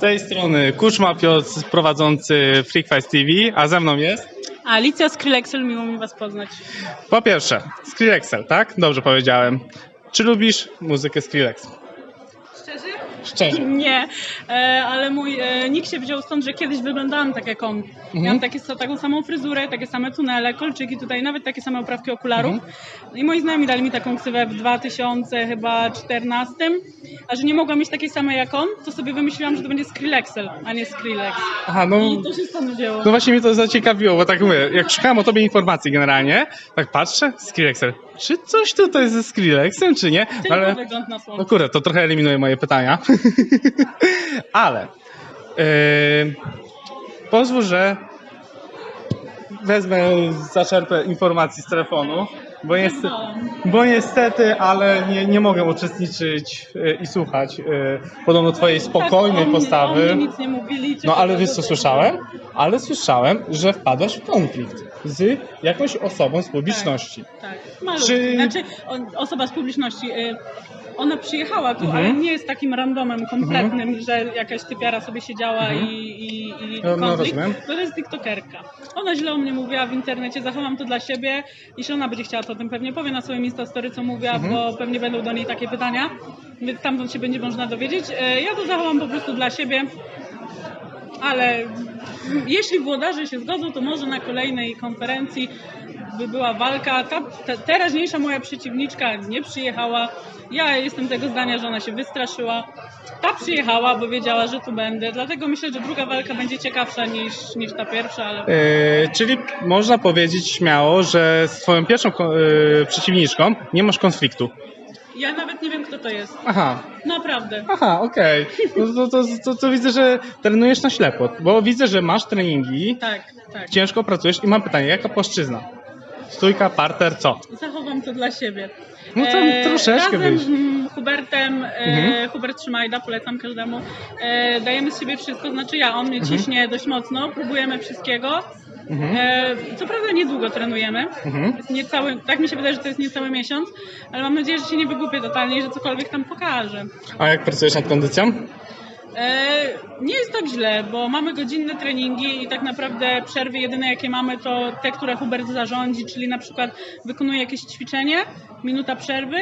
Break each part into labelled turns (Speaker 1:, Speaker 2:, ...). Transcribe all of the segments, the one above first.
Speaker 1: tej strony Kuczma Piotr, prowadzący Freakfest TV, a ze mną jest
Speaker 2: Alicja Skrilleksel, miło mi was poznać.
Speaker 1: po pierwsze Skrillexel, tak? Dobrze powiedziałem. Czy lubisz muzykę Skrillex?
Speaker 2: Szczerze?
Speaker 1: Szczerze.
Speaker 2: Nie, e, ale mój e, nick się wziął stąd, że kiedyś wyglądałam tak jak on. Miałam takie, taką samą fryzurę, takie same tunele, kolczyki tutaj, nawet takie same oprawki okularów. I moi znajomi dali mi taką ksywę w 2000 chyba 14, a że nie mogłam mieć takiej samej jak on, to sobie wymyśliłam, że to będzie Skrillexel, a nie Skrillex.
Speaker 1: Aha, no,
Speaker 2: I to się stąd wzięło.
Speaker 1: no właśnie mnie to zaciekawiło, bo tak mówię, jak szukałem o tobie informacji generalnie, tak patrzę, Skrillexel, czy coś tutaj ze Skrillexem, czy nie?
Speaker 2: Tylko
Speaker 1: Ale,
Speaker 2: wygląd na
Speaker 1: no
Speaker 2: słonce.
Speaker 1: kurde, to trochę eliminuje moje pytania. Ale yy, pozwól, że wezmę, zaczerpę informacji z telefonu, bo niestety, bo niestety ale nie, nie mogę uczestniczyć e, i słuchać e, podobno twojej spokojnej
Speaker 2: tak, mnie- O
Speaker 1: postawy.
Speaker 2: mnie nic nie mówili.
Speaker 1: No ale wiesz co słyszałem? Ale słyszałem, że wpadłaś w konflikt z jakąś osobą z publiczności.
Speaker 2: Tak, malutki.
Speaker 1: Czy-
Speaker 2: Znaczy on, osoba z publiczności. Y, ona przyjechała tu,
Speaker 1: Mhm.
Speaker 2: ale nie jest takim randomem kompletnym, że jakaś typiara sobie siedziała i, i, i
Speaker 1: No, no,
Speaker 2: konflikt. To jest tiktokerka. Ona źle o mnie mówiła w internecie, zachowam to dla siebie. Jeśli ona będzie chciała, to o tym pewnie powie na swoim Instastory, co mówiła,
Speaker 1: Mhm.
Speaker 2: bo pewnie będą do niej takie pytania, więc stamtąd się będzie można dowiedzieć. Y, ja to zachowam po prostu dla siebie. Ale jeśli włodarze się zgodzą, to może na kolejnej konferencji by była walka. Ta, ta teraźniejsza moja przeciwniczka nie przyjechała. Ja jestem tego zdania, że ona się wystraszyła. Ta przyjechała, bo wiedziała, że tu będę. Dlatego myślę, że druga walka będzie ciekawsza niż, niż ta pierwsza, ale
Speaker 1: E, czyli można powiedzieć śmiało, że z twoją pierwszą e, przeciwniczką nie masz konfliktu.
Speaker 2: ja nawet nie wiem, kto to jest.
Speaker 1: Aha,
Speaker 2: Naprawdę.
Speaker 1: aha, okej. No to, to, to, to widzę, że trenujesz na ślepo, bo widzę, że masz treningi,
Speaker 2: Tak, tak.
Speaker 1: ciężko pracujesz i mam pytanie, jaka płaszczyzna? Stójka, parter, co?
Speaker 2: Zachowam to dla siebie.
Speaker 1: No to troszeczkę
Speaker 2: razem z Hubertem, e,
Speaker 1: Mhm.
Speaker 2: Hubert Szymajda, polecam każdemu, e, dajemy z siebie wszystko, znaczy ja, on mnie
Speaker 1: Mhm.
Speaker 2: ciśnie dość mocno, próbujemy wszystkiego.
Speaker 1: Mhm.
Speaker 2: E, co prawda niedługo trenujemy,
Speaker 1: Mhm.
Speaker 2: niecały, tak mi się wydaje, że to jest niecały miesiąc, ale mam nadzieję, że się nie wygłupię totalnie i że cokolwiek tam pokażę.
Speaker 1: A jak pracujesz nad kondycją?
Speaker 2: E, nie jest tak źle, bo mamy godzinne treningi i tak naprawdę przerwy jedyne jakie mamy to te, które Hubert zarządzi, czyli na przykład wykonuje jakieś ćwiczenie, minuta przerwy,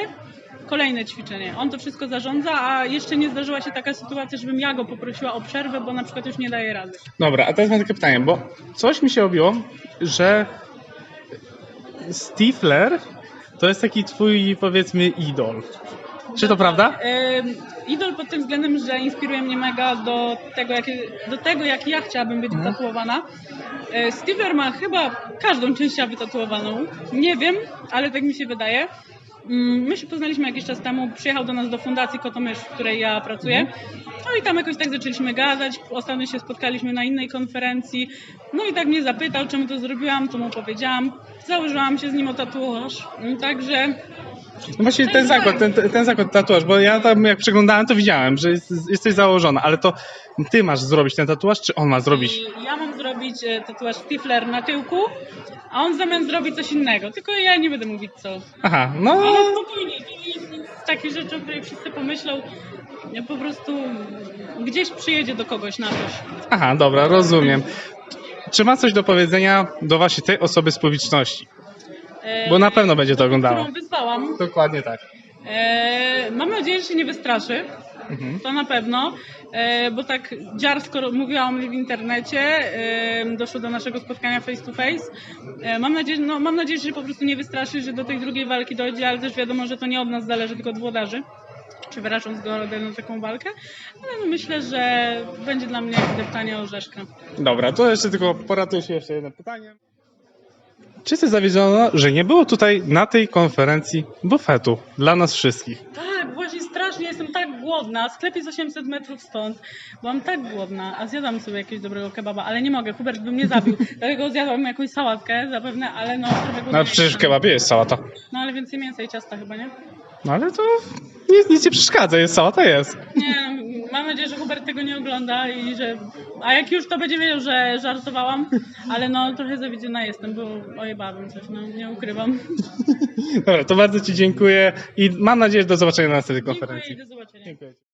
Speaker 2: kolejne ćwiczenie. On to wszystko zarządza, a jeszcze nie zdarzyła się taka sytuacja, żebym ja go poprosiła o przerwę, bo na przykład już nie daje rady.
Speaker 1: Dobra, a teraz mam takie pytanie, bo coś mi się obiło, że Stifler to jest taki twój, powiedzmy, idol. Czy to prawda?
Speaker 2: Idol pod tym względem, że inspiruje mnie mega do tego, jak, do tego, jak ja chciałabym być wytatuowana. E, Stever ma chyba każdą część wytatuowaną. Nie wiem, ale tak mi się wydaje. Mm, My się poznaliśmy jakiś czas temu, przyjechał do nas do Fundacji Kotomysz, w której ja pracuję. No i tam jakoś tak zaczęliśmy gadać, ostatnio się spotkaliśmy na innej konferencji. No i tak mnie zapytał, czemu to zrobiłam, to mu powiedziałam. Założyłam się z nim o tatuaż. Także
Speaker 1: No właśnie ten zakład, ten, ten zakład tatuaż, bo ja tam jak przeglądałem, to widziałem, że jest, jesteś założona, ale to ty masz zrobić ten tatuaż, czy on ma zrobić?
Speaker 2: I ja mam zrobić e, tatuaż Stifler na tyłku, a on w zamian zrobi coś innego. Tylko ja nie będę mówić co.
Speaker 1: Aha, no
Speaker 2: Ale spokojnie, takich rzeczy, o której wszyscy pomyślą. Ja po prostu gdzieś przyjedzie do kogoś na coś.
Speaker 1: aha, dobra, rozumiem. Czy ma coś do powiedzenia do właśnie tej osoby z publiczności?
Speaker 2: E,
Speaker 1: Bo na pewno będzie to oglądała.
Speaker 2: Którą wyzwałam.
Speaker 1: Dokładnie tak.
Speaker 2: E, mam nadzieję, że się nie wystraszy.
Speaker 1: Mhm.
Speaker 2: To na pewno, e, bo tak dziarsko mówiła o mnie w internecie, e, doszło do naszego spotkania face to face. E, mam, nadzieję, no, mam nadzieję, że się po prostu nie wystraszy, że do tej drugiej walki dojdzie, ale też wiadomo, że to nie od nas zależy, tylko od włodarzy. Czy wyrażą zgodę na taką walkę, ale no myślę, że będzie dla mnie jak deptanie orzeszka.
Speaker 1: Dobra, to jeszcze tylko poratuję się jeszcze jedno pytanie. Czy jesteś zawiedziona, że nie było tutaj na tej konferencji bufetu dla nas wszystkich?
Speaker 2: Tak, właśnie strasznie jestem tak głodna. Sklep jest 800 metrów stąd. Byłam tak głodna, a zjadłam sobie jakiegoś dobrego kebaba, ale nie mogę, Hubert by mnie zabił. Dlatego zjadłam jakąś sałatkę zapewne, ale no trochę
Speaker 1: No przecież w kebabie jest sałata.
Speaker 2: No ale więcej mięsa i ciasta chyba, nie?
Speaker 1: No ale to nic, nic nie przeszkadza, jest sałata, jest.
Speaker 2: Nie, mam nadzieję, że Hubert tego nie ogląda i że... A jak już to będzie wiedział, że żartowałam, ale no trochę zawiedziona jestem, bo ojebałabym coś, no nie ukrywam.
Speaker 1: Dobra, to bardzo Ci dziękuję i mam nadzieję, że do zobaczenia na następnej
Speaker 2: Dziękuję
Speaker 1: konferencji.
Speaker 2: i do zobaczenia.
Speaker 1: Dziękuję.